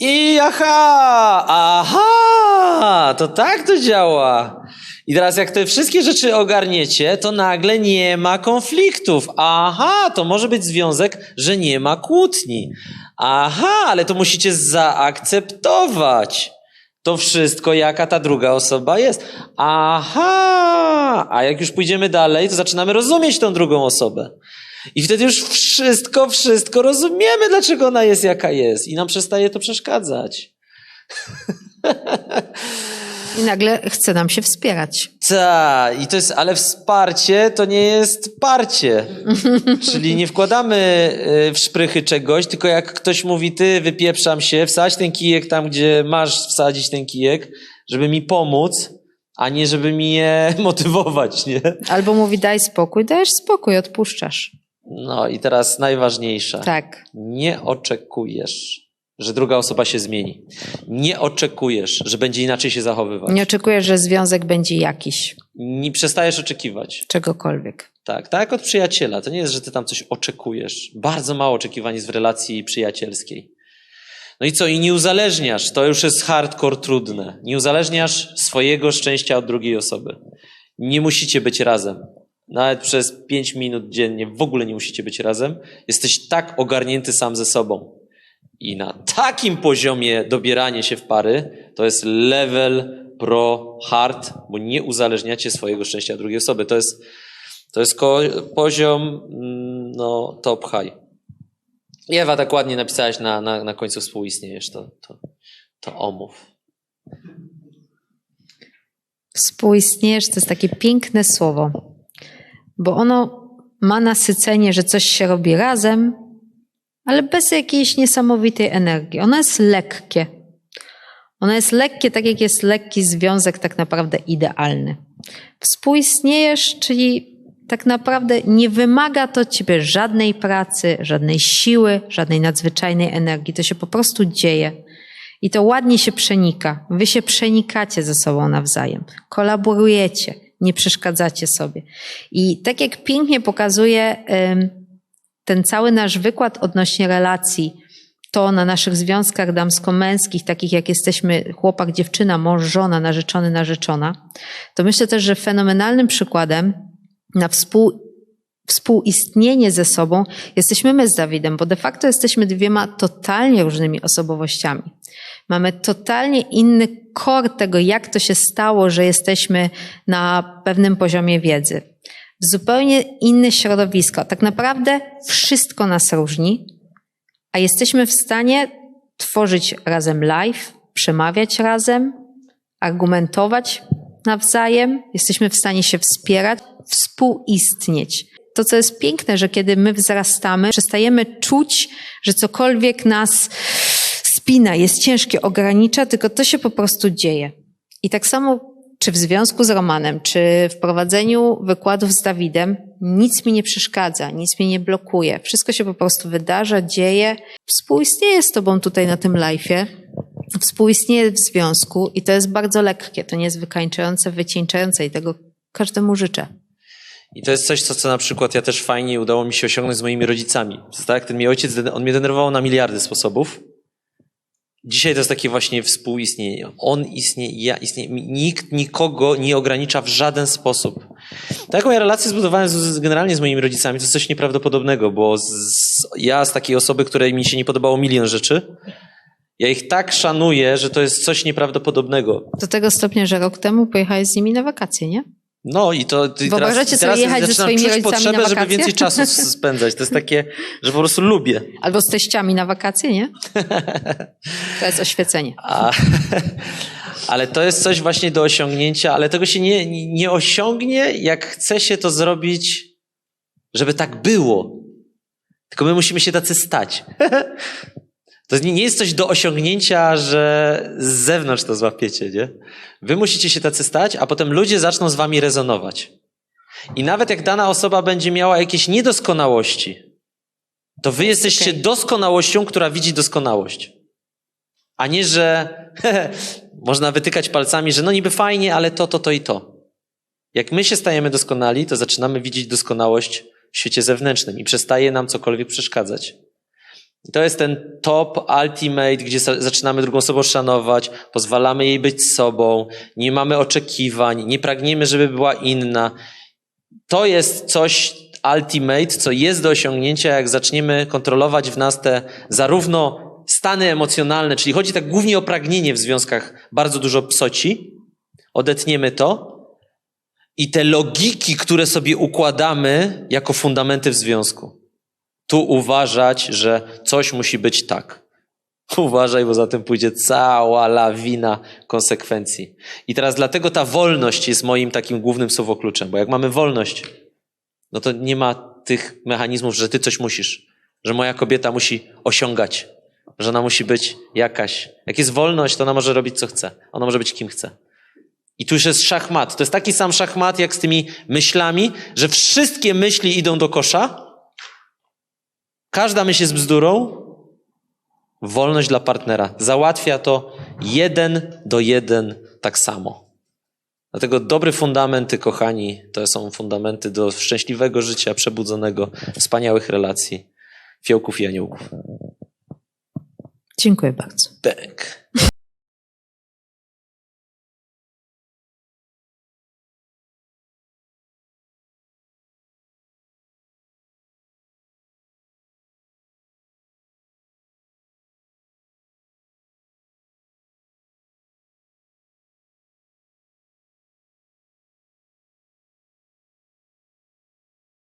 I aha! Aha! To tak to działa. I teraz jak te wszystkie rzeczy ogarniecie, to nagle nie ma konfliktów. Aha, to może być związek, że nie ma kłótni. Aha, ale to musicie zaakceptować to wszystko, jaka ta druga osoba jest. Aha! A jak już pójdziemy dalej, to zaczynamy rozumieć tą drugą osobę. I wtedy już wszystko, wszystko rozumiemy, dlaczego ona jest jaka jest. I nam przestaje to przeszkadzać. I nagle chce nam się wspierać. Tak, i to jest, ale wsparcie to nie jest parcie. Czyli nie wkładamy y, w szprychy czegoś, tylko jak ktoś mówi, ty wypieprzam się, wsadź ten kijek tam, gdzie masz wsadzić ten kijek, żeby mi pomóc, a nie żeby mi je motywować, nie? Albo mówi daj spokój, dajesz spokój, odpuszczasz. No i teraz najważniejsze. Tak. Nie oczekujesz, że druga osoba się zmieni. Nie oczekujesz, że będzie inaczej się zachowywać. Nie oczekujesz, że związek będzie jakiś, Nie przestajesz oczekiwać. czegokolwiek. Tak, tak jak od przyjaciela. To nie jest, że ty tam coś oczekujesz. Bardzo mało oczekiwań jest w relacji przyjacielskiej. No i co? I nie uzależniasz. To już jest hardcore trudne. Nie uzależniasz swojego szczęścia od drugiej osoby. Nie musicie być razem. Nawet przez pięć minut dziennie w ogóle nie musicie być razem. Jesteś tak ogarnięty sam ze sobą. I na takim poziomie dobieranie się w pary to jest level pro hard, bo nie uzależniacie swojego szczęścia drugiej osoby. To jest, to jest poziom mm, no, top high. Ewa, tak ładnie napisałaś na, na, na końcu współistniejesz, to, to, to omów. Współistniejesz to jest takie piękne słowo, bo ono ma nasycenie, że coś się robi razem, ale bez jakiejś niesamowitej energii. Ono jest lekkie. Ono jest lekkie, tak jak jest lekki związek, tak naprawdę idealny. Współistniejesz, czyli tak naprawdę nie wymaga to ciebie żadnej pracy, żadnej siły, żadnej nadzwyczajnej energii. To się po prostu dzieje. I to ładnie się przenika. Wy się przenikacie ze sobą nawzajem. Kolaborujecie, nie przeszkadzacie sobie. I tak jak pięknie pokazuje ym, ten cały nasz wykład odnośnie relacji, to na naszych związkach damsko-męskich, takich jak jesteśmy chłopak, dziewczyna, mąż, żona, narzeczony, narzeczona, to myślę też, że fenomenalnym przykładem na współ, współistnienie ze sobą jesteśmy my z Dawidem, bo de facto jesteśmy dwiema totalnie różnymi osobowościami. Mamy totalnie inny kor tego, jak to się stało, że jesteśmy na pewnym poziomie wiedzy. Zupełnie inne środowisko. Tak naprawdę wszystko nas różni, a jesteśmy w stanie tworzyć razem live, przemawiać razem, argumentować nawzajem, jesteśmy w stanie się wspierać, współistnieć. To, co jest piękne, że kiedy my wzrastamy, przestajemy czuć, że cokolwiek nas spina, jest ciężkie, ogranicza, tylko to się po prostu dzieje. I tak samo, czy w związku z Romanem, czy w prowadzeniu wykładów z Dawidem, nic mi nie przeszkadza, nic mnie nie blokuje. Wszystko się po prostu wydarza, dzieje. Współistnieje z Tobą tutaj na tym live'ie, współistnieje w związku i to jest bardzo lekkie, to nie jest wykańczające, wycieńczające i tego każdemu życzę. I to jest coś, co, co na przykład ja też fajnie udało mi się osiągnąć z moimi rodzicami. Tak, ten mój ojciec, on mnie denerwował na miliardy sposobów. Dzisiaj to jest takie właśnie współistnienie. On istnieje, ja istnieję. Nikt nikogo nie ogranicza w żaden sposób. Taką ja relację zbudowałem z, generalnie z moimi rodzicami. To jest coś nieprawdopodobnego, bo z, ja z takiej osoby, której mi się nie podobało milion rzeczy, ja ich tak szanuję, że to jest coś nieprawdopodobnego. Do tego stopnia, że rok temu pojechałeś z nimi na wakacje, nie? No i to i teraz, sobie teraz jechać ze swoimi czuć potrzebę, na żeby wakacje? więcej czasu spędzać. To jest takie, że po prostu lubię. Albo z teściami na wakacje, nie? To jest oświecenie. A, ale to jest coś właśnie do osiągnięcia, ale tego się nie, nie osiągnie, jak chce się to zrobić, żeby tak było. Tylko my musimy się tacy stać. To nie jest coś do osiągnięcia, że z zewnątrz to złapiecie, nie? Wy musicie się tacy stać, a potem ludzie zaczną z wami rezonować. I nawet jak dana osoba będzie miała jakieś niedoskonałości, to wy jesteście okej. doskonałością, która widzi doskonałość. A nie, że można wytykać palcami, że no niby fajnie, ale to, to, to i to. Jak my się stajemy doskonali, to zaczynamy widzieć doskonałość w świecie zewnętrznym i przestaje nam cokolwiek przeszkadzać. I to jest ten top ultimate, gdzie za- zaczynamy drugą osobę szanować, pozwalamy jej być sobą, nie mamy oczekiwań, nie pragniemy, żeby była inna. To jest coś ultimate, co jest do osiągnięcia, jak zaczniemy kontrolować w nas te zarówno stany emocjonalne, czyli chodzi tak głównie o pragnienie w związkach, bardzo dużo psoci, odetniemy to i te logiki, które sobie układamy jako fundamenty w związku. Tu uważać, że coś musi być tak. Uważaj, bo za tym pójdzie cała lawina konsekwencji. I teraz dlatego ta wolność jest moim takim głównym słowokluczem, bo jak mamy wolność, no to nie ma tych mechanizmów, że ty coś musisz, że moja kobieta musi osiągać, że ona musi być jakaś. Jak jest wolność, to ona może robić co chce. Ona może być kim chce. I tu już jest szachmat. To jest taki sam szachmat jak z tymi myślami, że wszystkie myśli idą do kosza. Każda myśl jest bzdurą. Wolność dla partnera. Załatwia to jeden do jeden tak samo. Dlatego dobre fundamenty, kochani, to są fundamenty do szczęśliwego życia, przebudzonego, wspaniałych relacji, fiołków i aniołków. Dziękuję bardzo.